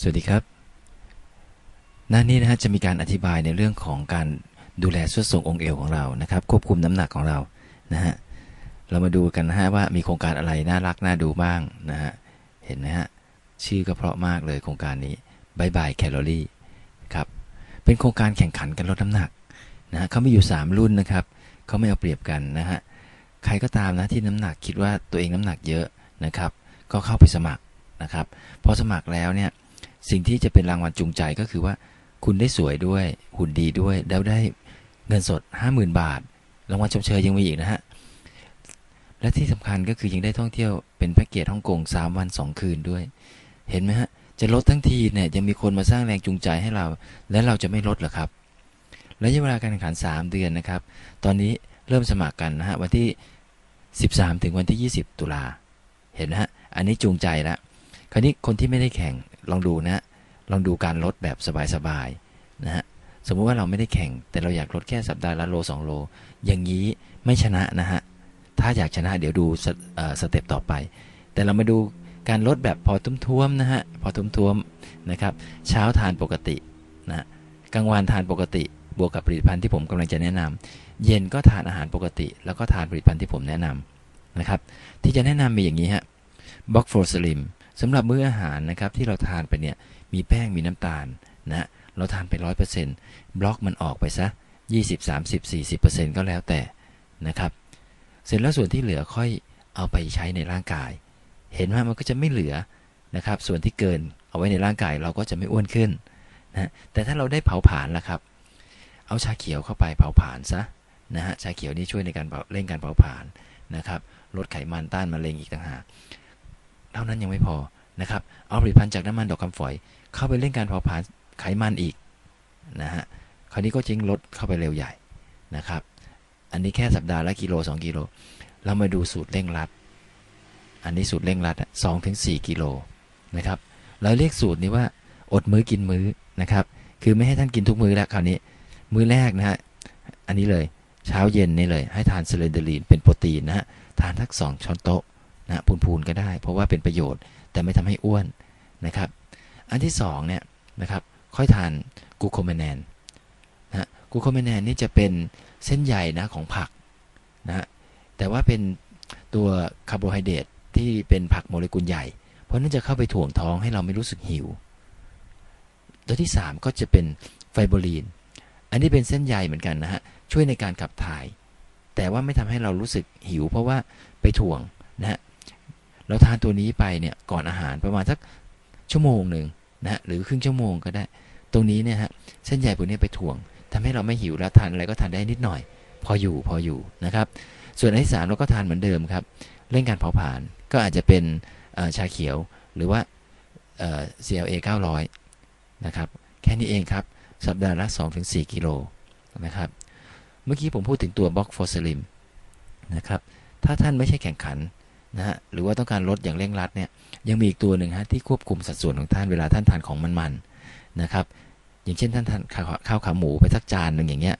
สวัสดีครับ หน้านี้นะฮะจะมีการอธิบายในเรื่องของการดูแลส่วนทรงองค์เอวของเรานะครับ ควบคุมน้ำหนักของเรานะฮะเรามาดูกันนะฮะว่ามีโครงการอะไรน่ารักน่าดูบ้างนะฮะเห็นไหมฮะชื่อก็เพราะมากเลยโครงการนี้บายบายแคลอรี่ครับเป็นโครงการแข่งขันกันลดน้ำหนักนะฮะเขามีอยู่ 3 รุ่นนะครับเขาไม่เอาเปรียบกันนะฮะใครก็ตามนะที่น้ำหนักคิดว่าตัวเองน้ำหนักเยอะนะครับ ก็เข้าไปสมัครนะครับพอสมัครแล้วเนี่ย สิ่งที่จะเป็นรางวัลจูงใจก็คือว่า คุณได้สวยด้วยหุ่นดีด้วย แล้วได้เงินสด 50,000 บาท รางวัลชมเชยยังมีอีกนะฮะ และที่สำคัญก็คือยังได้ท่องเที่ยวเป็นแพ็กเกจฮ่องกง 3 วัน 2 คืนด้วย เห็นไหมฮะ จะลดทั้งทีเนี่ยยังมีคนมาสร้างแรงจูงใจให้เรา และเราจะไม่ลดหรอครับระยะเวลาการแข่งขัน 3 เดือนนะครับ ตอนนี้เริ่มสมัครกันนะฮะวันที่ 13 ถึงวันที่ 20 ตุลา เห็นไหมฮะ อันนี้จูงใจล้วคราวนี้คนที่ไม่ได้แข่ง ลองดูนะ ลองดูการลดแบบสบายๆนะฮะสมมุติว่าเราไม่ได้แข่ง แต่เราอยากลดแค่สัปดาห์ละโล2โล อย่างนี้ไม่ชนะนะฮะ ถ้าอยากชนะเดี๋ยวดูสเอ่อสเต็ปต่อไป แต่เรามาดูการลดแบบพอทุ่วมนะฮะ พอทุ่วมนะครับ เช้าทานปกตินะกลางวันทานปกติ บวกกับผลิตภัณฑ์ที่ผมกำลังจะแนะนำเย็นก็ทานอาหารปกติ แล้วก็ทานผลิตภัณฑ์ที่ผมแนะนำนะครับ ที่จะแนะนำมีอย่างนี้ฮะบ็อกโฟสลิม สำหรับมื้ออาหารนะครับที่เราทานไปเนี่ยมีแป้งมีน้ำตาลนะเราทานไปร้อยเปอร์เซ็นต์บล็อกมันออกไปซะยี่สิบสามสิบสี่สิบเปอร์เซ็นต์ก็แล้วแต่นะครับ เสร็จแล้วส่วนที่เหลือค่อยเอาไปใช้ในร่างกาย เห็นว่ามันก็จะไม่เหลือนะครับ ส่วนที่เกินเอาไว้ในร่างกายเราก็จะไม่อ้วนขึ้นนะแต่ถ้าเราได้เผาผลาญละครับ เอาชาเขียวเข้าไปเผาผลาญซะนะฮะชาเขียวนี่ช่วยในการเร่งการเผาผลาญนะครับลดไขมันต้านมะเร็งอีกต่างหาก เท่านั้นยังไม่พอนะครับ เอาผลิตภัณฑ์จากน้ำมันดอกคำฝอย เข้าไปเร่งการเผาผลาญไขมันอีกนะฮะ คราวนี้ก็จิงลดเข้าไปเร็วใหญ่นะครับ อันนี้แค่สัปดาห์ละกิโล 2 กิโล เรามาดูสูตรเร่งรัด อันนี้สูตรเร่งรัดสองถึงสี่กิโลนะครับ เราเรียกสูตรนี้ว่าอดมื้อกินมื้อนะครับ คือไม่ให้ท่านกินทุกมื้อแล้วคราวนี้ มื้อแรกนะฮะ อันนี้เลย เช้าเย็นนี่เลย ให้ทานเซเลนเดอรีนเป็นโปรตีนนะฮะ ทานทักสองช้อนโต๊ะ นะพูนๆก็ได้ เพราะว่าเป็นประโยชน์แต่ไม่ทำให้อ้วนนะครับ อันที่สองเนี่ยนะครับค่อยทานกูโคเมนแนนนะกูโคเมนแนนนี่จะเป็นเส้นใยนะของผักนะแต่ว่าเป็นตัวคาร์โบไฮเดรตที่เป็นผักโมเลกุลใหญ่ เพราะนั้นจะเข้าไปถ่วงท้องให้เราไม่รู้สึกหิว ตัวที่ 3 ก็จะเป็นไฟโบลีน อันนี้เป็นเส้นใยเหมือนกันนะฮะ ช่วยในการขับถ่าย แต่ว่าไม่ทำให้เรารู้สึกหิว เพราะว่าไปถ่วงนะฮะ เราทานตัวนี้ไปเนี่ยก่อนอาหารประมาณสักชั่วโมงหนึ่งนะหรือครึ่งชั่วโมงก็ได้ ตรงนี้เนี่ยฮะเส้นใยพวกนี้ไปถ่วงทำให้เราไม่หิวแล้วทานอะไรก็ทานได้นิดหน่อย พออยู่พออยู่นะครับ ส่วนอันที่สามเราก็ทานเหมือนเดิมครับเร่งการเผาผลาญก็อาจจะเป็นชาเขียวหรือว่า CLA 900 นะครับ แค่นี้เองครับ สัปดาห์ละ 2-4 กิโลนะครับ เมื่อกี้ผมพูดถึงตัวบล็อกโฟสลิมนะครับ ถ้าท่านไม่ใช่แข่งขัน นะฮะหรือว่าต้องการลดอย่างเร่งรัดเนี่ยยังมีอีกตัวหนึ่งฮะที่ควบคุมสัดส่วนของท่านเวลาท่านทานของมันๆนะครับ อย่างเช่นท่านทานข้าวขาหมูไปสักจานหนึ่งอย่างเงี้ย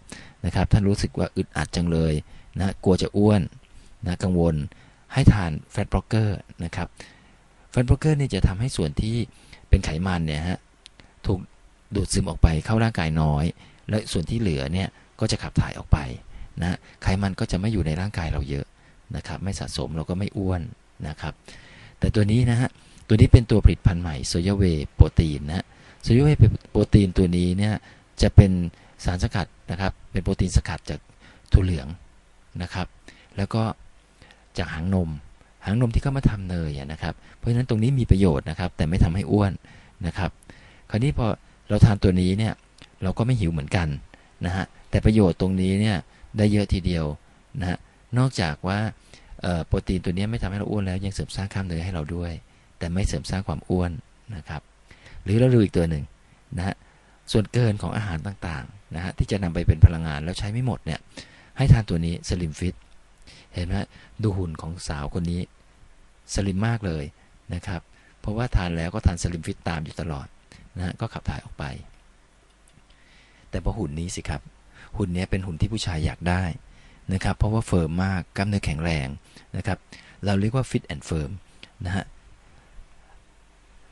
นะครับท่านรู้สึกว่าอึดอัดจังเลยนะกลัวจะอ้วนนะกังวลให้ทานแฟตบล็อกเกอร์นะครับแฟตบล็อกเกอร์เนี่ยจะทำให้ส่วนที่เป็นไขมันเนี่ยฮะถูกดูดซึมออกไปเข้าร่างกายน้อย และส่วนที่เหลือเนี่ยก็จะขับถ่ายออกไปนะไขมันก็จะไม่อยู่ในร่างกายเราเยอะ นะครับ ไม่สะสมเราก็ไม่อ้วนนะครับ แต่ตัวนี้นะฮะ ตัวนี้เป็นตัวผลิตภัณฑ์ใหม่โซยาเวโปรตีนนะโซยาเวโปรตีนตัวนี้เนี่ยจะเป็นสารสกัดนะครับ เป็นโปรตีนสกัดจากถั่วเหลืองนะครับ แล้วก็จากหางนม หางนมที่เขามาทำเนยนะครับ เพราะฉะนั้นตรงนี้มีประโยชน์นะครับ แต่ไม่ทำให้อ้วนนะครับ คราวนี้พอเราทานตัวนี้เนี่ยเราก็ไม่หิวเหมือนกันนะฮะ แต่ประโยชน์ตรงนี้เนี่ยได้เยอะทีเดียวนะฮะ นอกจากว่า โปรตีนตัวนี้ไม่ทำให้เราอ้วนแล้ว ยังเสริมสร้างกล้ามเนื้อให้เราด้วย แต่ไม่เสริมสร้างความอ้วนนะครับ หรือเราดูอีกตัวหนึ่งนะฮะส่วนเกินของอาหารต่างๆนะฮะที่จะนำไปเป็นพลังงานแล้วใช้ไม่หมดเนี่ยให้ทานตัวนี้สลิมฟิตเห็นไหมดูหุ่นของสาวคนนี้สลิมมากเลยนะครับ เพราะว่าทานแล้วก็ทานสลิมฟิตตามอยู่ตลอดนะฮะก็ขับถ่ายออกไป แต่พอหุ่นนี้สิครับ หุ่นนี้เป็นหุ่นที่ผู้ชายอยากได้ นะครับ เพราะว่าเฟิร์มมากกล้ามเนื้อแข็งแรงนะครับ เราเรียกว่าฟิตแอนด์เฟิร์มนะฮะ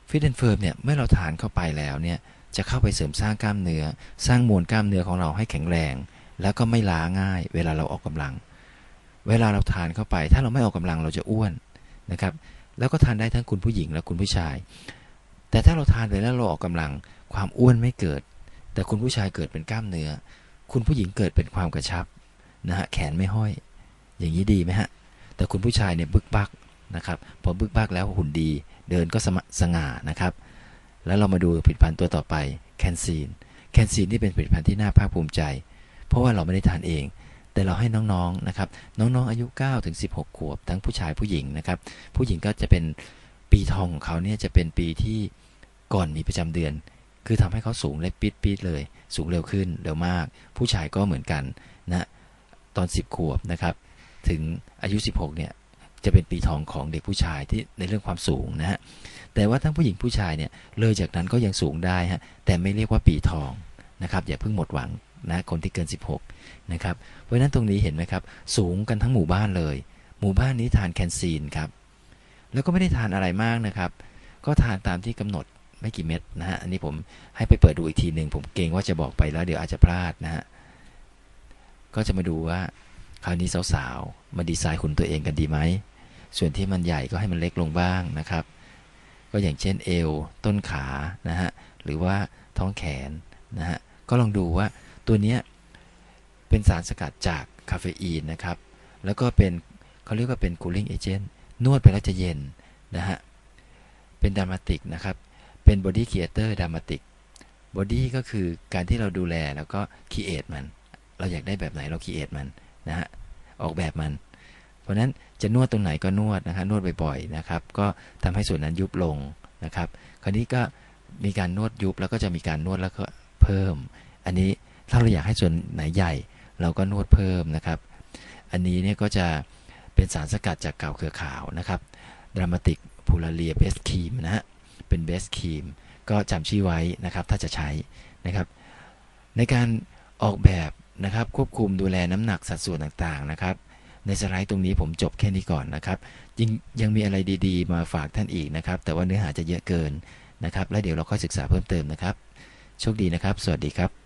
ฟิตแอนด์เฟิร์มเนี่ยเมื่อเราทานเข้าไปแล้วเนี่ยจะเข้าไปเสริมสร้างกล้ามเนื้อ สร้างมวลกล้ามเนื้อของเราให้แข็งแรง แล้วก็ไม่ล้าง่าย เวลาเราออกกำลัง เวลาเราทานเข้าไป ถ้าเราไม่ออกกำลังเราจะอ้วนนะครับ แล้วก็ทานได้ทั้งคุณผู้หญิงและคุณผู้ชาย แต่ถ้าเราทานไปแล้วเราออกกำลัง ความอ้วนไม่เกิด แต่คุณผู้ชายเกิดเป็นกล้ามเนื้อ คุณผู้หญิงเกิดเป็นความกระชับ นะฮะแขนไม่ห้อย อย่างนี้ดีไหมฮะ แต่คุณผู้ชายเนี่ยบึกบักนะครับพอบึกบักแล้วหุ่นดีเดินก็สมสง่านะครับ แล้วเรามาดูผลิตภัณฑ์ตัวต่อไปแคนซีนแคนซีนนี่เป็นผลิตภัณฑ์ที่น่าภาคภูมิใจ เพราะว่าเราไม่ได้ทานเอง แต่เราให้น้องๆนะครับน้องๆอายุ9ถึง16 ขวบ ทั้งผู้ชายผู้หญิงนะครับผู้หญิงก็จะเป็นปีทองของเขาเนี่ยจะเป็นปีที่ก่อนมีประจำเดือน คือทำให้เขาสูงเล็กปี๊ดปี๊ดเลย สูงเร็วขึ้นเร็วมาก ผู้ชายก็เหมือนกันนะ ตอน 10 ขวบนะครับ ถึงอายุ 16 เนี่ย จะเป็นปีทองของเด็กผู้ชายที่ในเรื่องความสูงนะฮะ แต่ว่าทั้งผู้หญิงผู้ชายเนี่ย เลยจากนั้นก็ยังสูงได้ฮะ แต่ไม่เรียกว่าปีทองนะครับ อย่าเพิ่งหมดหวังนะคนที่เกิน 16 นะครับ เพราะฉะนั้นตรงนี้เห็นไหมครับ สูงกันทั้งหมู่บ้านเลย หมู่บ้านนี้ทานแคนซีนครับ แล้วก็ไม่ได้ทานอะไรมากนะครับ ก็ทานตามที่กำหนดไม่กี่เม็ดนะฮะ อันนี้ผมให้ไปเปิดดูอีกทีหนึ่งผมเกรงว่าจะบอกไปแล้วเดี๋ยวอาจจะพลาดนะฮะ ก็จะมาดูว่า คราวนี้สาวๆ มาดีไซน์หุ่นตัวเองกันดีไหม ส่วนที่มันใหญ่ก็ให้มันเล็กลงบ้างนะครับ ก็อย่างเช่นเอว ต้นขานะฮะ หรือว่าท้องแขนนะฮะ ก็ลองดูว่าตัวเนี้ยเป็นสารสกัดจากคาเฟอีนนะครับ แล้วก็เป็นเขาเรียกว่าเป็น cooling agent นวดไปแล้วจะเย็นนะฮะ เป็นดามาติกนะครับ เป็น body creator ดามาติก body ก็คือการที่เราดูแลแล้วก็ create มัน เราอยากได้แบบไหนเรา create มันนะฮะออกแบบมัน เพราะนั้นจะนวดตรงไหนก็นวดนะครับนวดบ่อยๆนะครับ ก็ทำให้ส่วนนั้นยุบลงนะครับ คราวนี้ก็มีการนวดยุบแล้วก็จะมีการนวดแล้วก็เพิ่ม อันนี้ถ้าเราอยากให้ส่วนไหนใหญ่ เราก็นวดเพิ่มนะครับ อันนี้เนี่ยก็จะเป็นสารสกัดจากเกาเขือขาวนะครับดรามาติกพูลาเรียเบสครีมนะฮะเป็นเบสครีมก็จำชื่อไว้นะครับถ้าจะใช้นะครับ ในการออกแบบ นะครับ ควบคุมดูแลน้ำหนักสัดส่วนต่างๆนะครับ ในสไลด์ตรงนี้ผมจบแค่นี้ก่อนนะครับยังยังมีอะไรดีๆ มาฝากท่านอีกนะครับ แต่ว่าเนื้อหาจะเยอะเกินนะครับ และเดี๋ยวเราค่อยศึกษาเพิ่มเติมนะครับ โชคดีนะครับ สวัสดีครับ